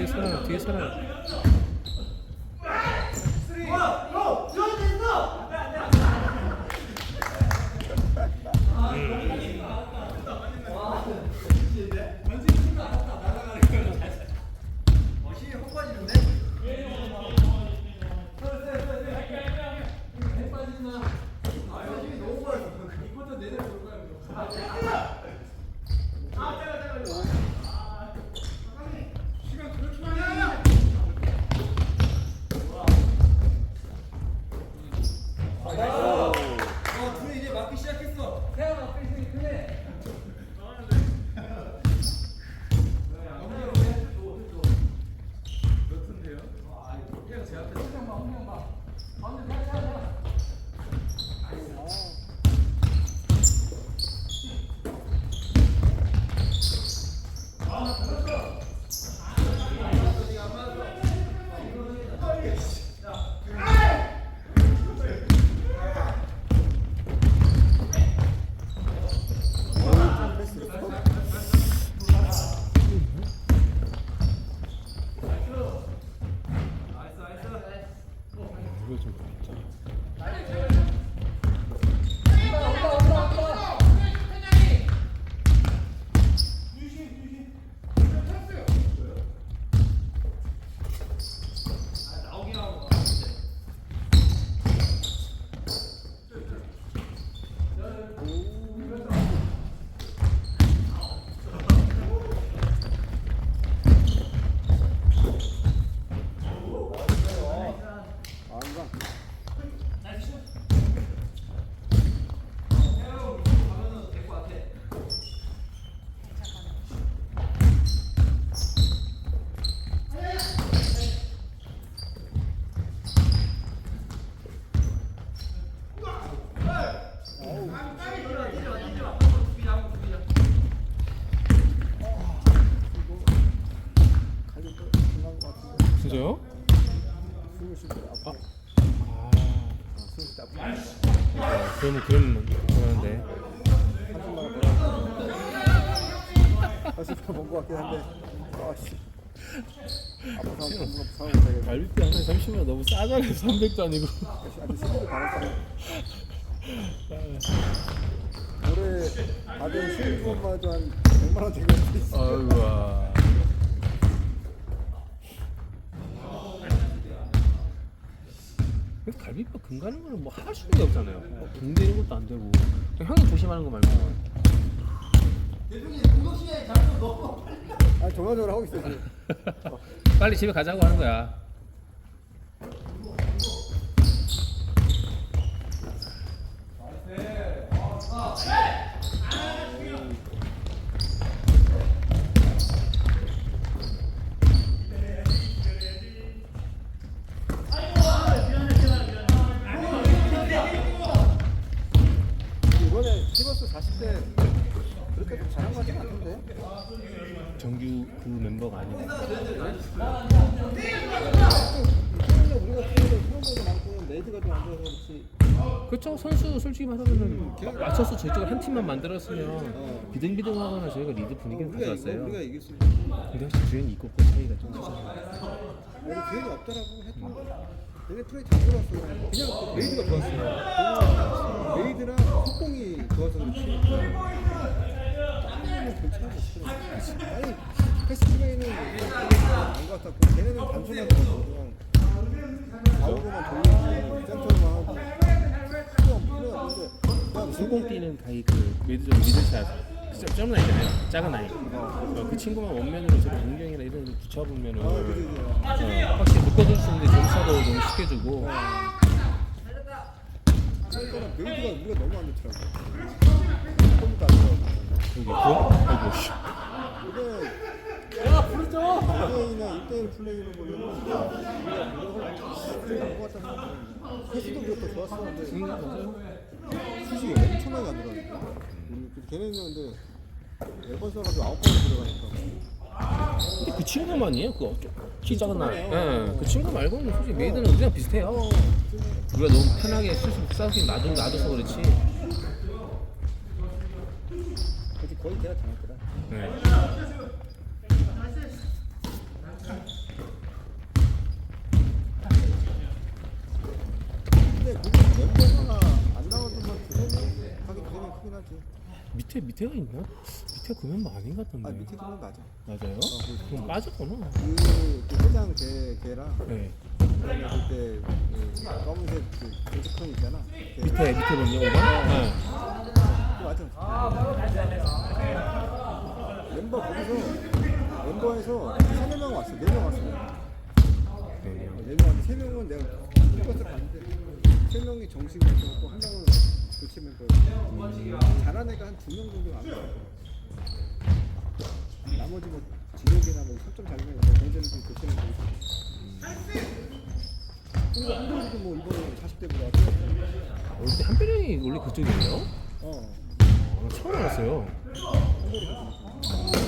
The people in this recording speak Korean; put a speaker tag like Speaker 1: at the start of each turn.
Speaker 1: 뒤에 서라 뒤에 서라 아,
Speaker 2: 잠깐,
Speaker 1: 잠깐. 맞기
Speaker 2: 시작했어.
Speaker 1: 태양 앞에
Speaker 2: 있으니 그래.
Speaker 1: 이거 좀. 안가 칼이 또 끝난 것 아파 아. 공부가 사고 못하겠네
Speaker 2: 갈비뼈 하나에 30만 너무 싸잖아요. 300도 아니고.
Speaker 1: 올해 받은 수입금마도 한 100만 원 되고 있어.
Speaker 2: 근데 갈비뼈 금 가는 거는 뭐 할 수가 없잖아요. 붕 되는 것도 안 되고. 그냥 형이 조심하는 거 말고.
Speaker 1: 아니 전화적으로 하고 있어 지금
Speaker 2: 빨리 집에 가자고 하는 거야.
Speaker 1: 이번에 티버스 40대 그렇게 좀 잘한 것 같지 않은데
Speaker 2: 정규 그 멤버가 아니고.
Speaker 1: 최근에 우리가 팀에 팀원들도 많고 레이드가 좀안 그렇지.
Speaker 2: 그렇죠. 선수 솔직히 말하면은 맞춰서 저쪽을 한 팀만 만들었으면 비등비등하거나 저희가 리드 분위기를
Speaker 1: 우리가 이거
Speaker 2: 가져왔어요.
Speaker 1: 우리가 이길 수 있어
Speaker 2: 근데 확실히 주연이 있고 없고 차이가 좀 크잖아요.
Speaker 1: 여기 기회가 없더라고. 했던 얘네 플레이 잘 돌았어 그냥 그 메이드가 좋았어 그냥 메이드랑 속공이 좋아서 그렇지. 아니 패스 팀에는 안것 같고. 걔네는 단순하게 그냥 좌우로만 돌리고 센터로만 하고 필요 없는데 그냥
Speaker 2: 성공 뛰는 가이 그 미드점 미드샷 점- 점은 아니잖아요. 작은 아이. 어, 그 친구만 원맨으로 저 변경이나 이런 거 붙여보면은. 어, 확실히 묶어줄 수 있는데 점차도 좀 쉽게 주고
Speaker 1: 그러니까 메이드가 우리가 너무 안 좋더라고 폼도 안
Speaker 2: 아이고 씨.
Speaker 1: 1대1이나 1대1 플레이로 보면 패스도 더 좋았었는데
Speaker 2: 음.
Speaker 1: 수식이 엄청나게 안 들어가니까 그 걔네는 근데 네번 써가지고 아홉 번을 들어가니까
Speaker 2: 근데 그 친구만이에요. 그키 작은.
Speaker 1: 친구만이에요.
Speaker 2: 예, 그 친구 말고는 솔직히 메이드는 우리랑 비슷해요. 우리가 너무 편하게 수술 싸우기 놔둬 놔둬서 그렇지.
Speaker 1: 거의 걔가
Speaker 2: 네.
Speaker 1: 근데 그 멤버가 안 두세 명 크긴 하지
Speaker 2: 밑에 밑에가 있나? 밑에 그 멤버 아닌 것 같던데.
Speaker 1: 아 밑에 그건 맞아
Speaker 2: 맞아요?
Speaker 1: 그-
Speaker 2: 그럼 빠졌구나.
Speaker 1: 그, 그 회장 걔, 걔랑
Speaker 2: 네.
Speaker 1: 그다음에 그때 그 검은색 그 조직형 있잖아 걔.
Speaker 2: 밑에 밑에 보면 5번? 네.
Speaker 1: 그거 맞아 멤버 거기서 멤버에서 세네 명 왔어 네명 왔어
Speaker 2: 네.
Speaker 1: 네 명한테 세 명은 내가 똑같이 봤는데 세 명이 정식 멤버고 한 명은 교체 멤버였고 잘한 애가 한두명 정도 남은 거야 나머지 뭐 진혁이나 뭐 3점 잘 내고 뭐 동생들 교체 멤버 근데 한동훈도 뭐 이번에 40대보다 뛰었어.
Speaker 2: 올때 한별형이 원래 그쪽이에요?
Speaker 1: 어.
Speaker 2: 어, 처음 알았어요.
Speaker 1: 오,